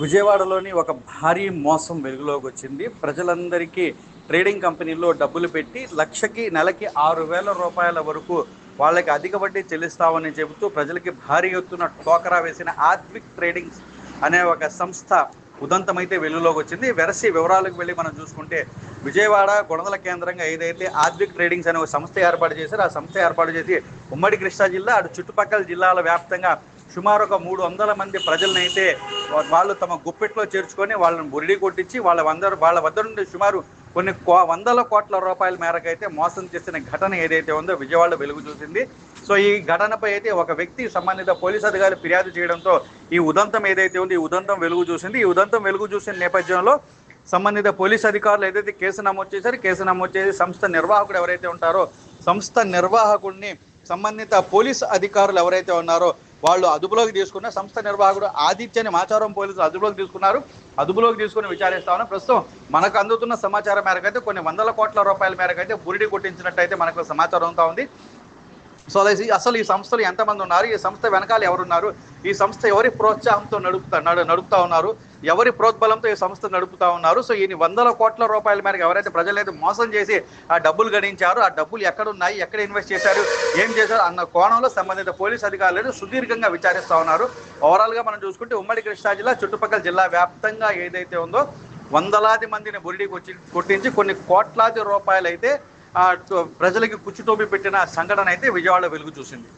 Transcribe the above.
విజయవాడలోని ఒక భారీ మోసం వెలుగులోకి వచ్చింది. ప్రజలందరికీ ట్రేడింగ్ కంపెనీల్లో డబ్బులు పెట్టి లక్షకి నెలకి ఆరు వేల రూపాయల వరకు వాళ్ళకి అధిక వడ్డీ చెల్లిస్తామని చెబుతూ ప్రజలకి భారీ ఎత్తున టోకరా వేసిన ఆత్విక్ ట్రేడింగ్స్ అనే ఒక సంస్థ ఉదంతమైతే వెలుగులోకి వచ్చింది. వెరసి వివరాలకు వెళ్ళి మనం చూసుకుంటే విజయవాడ గుణదల కేంద్రంగా ఏదైతే ఆద్విక్ ట్రేడింగ్స్ అనే ఒక సంస్థ ఏర్పాటు చేశారు ఆ సంస్థ ఏర్పాటు చేసి ఉమ్మడి కృష్ణా జిల్లా అటు చుట్టుపక్కల జిల్లాల వ్యాప్తంగా సుమారు ఒక మూడు వందల మంది ప్రజలను అయితే వాళ్ళు తమ గుప్పెట్లో చేర్చుకొని వాళ్ళని బురిడి కొట్టించి వాళ్ళ అందరూ వాళ్ళ వద్ద నుండి సుమారు కొన్ని కో వందల కోట్ల రూపాయల మేరకు అయితే మోసం చేసిన ఘటన ఏదైతే ఉందో విజయవాడలో వెలుగు చూసింది. సో ఈ ఘటనపై అయితే ఒక వ్యక్తి సంబంధిత పోలీస్ అధికారులు ఫిర్యాదు చేయడంతో ఈ ఉదంతం ఏదైతే ఉందో ఈ ఉదంతం వెలుగు చూసింది. ఈ ఉదంతం వెలుగు చూసిన నేపథ్యంలో సంబంధిత పోలీస్ అధికారులు ఏదైతే కేసు నమోదు చేశారు కేసు నమోదు చేసి సంస్థ నిర్వాహకుడు ఎవరైతే ఉంటారో సంస్థ నిర్వాహకుడిని సంబంధిత పోలీస్ అధికారులు ఎవరైతే ఉన్నారో వాళ్ళు అదుపులోకి తీసుకున్న సంస్థ నిర్వాహకుడు ఆదిత్యని మాచారం పోలీసులు అదుపులోకి తీసుకున్నారు. అదుపులోకి తీసుకుని విచారిస్తామని ప్రస్తుతం మనకు అందుతున్న సమాచారం మేరకు అయితే కొన్ని వందల కోట్ల రూపాయల మేరకు అయితే బురిడి కొట్టించినట్టయితే మనకు సమాచారం అంతా ఉంది. సో అదే అసలు ఈ సంస్థలు ఎంతమంది ఉన్నారు? ఈ సంస్థ వెనకాల ఎవరున్నారు? ఈ సంస్థ ఎవరి ప్రోత్సాహంతో నడుపుతా నడు నడుపుతా ఉన్నారు? ఎవరి ప్రోద్బలంతో ఈ సంస్థ నడుపుతా ఉన్నారు? సో ఈ వందల కోట్ల రూపాయల మేరకు ఎవరైతే ప్రజలైతే మోసం చేసి ఆ డబ్బులు గడించారు ఆ డబ్బులు ఎక్కడున్నాయి? ఎక్కడ ఇన్వెస్ట్ చేశారు? ఏం చేశారు? అన్న కోణంలో సంబంధిత పోలీస్ అధికారులను సుదీర్ఘంగా విచారిస్తూ ఉన్నారు. ఓవరాల్గా మనం చూసుకుంటే ఉమ్మడి కృష్ణా జిల్లా చుట్టుపక్కల జిల్లా వ్యాప్తంగా ఏదైతే ఉందో వందలాది మందిని బురిడి కొచ్చి కొట్టించి కొన్ని కోట్లాది రూపాయలు అయితే ప్రజలకి కుచ్చుటోపి పెట్టిన సంఘటన అయితే విజయవాడలో వెలుగు చూసింది.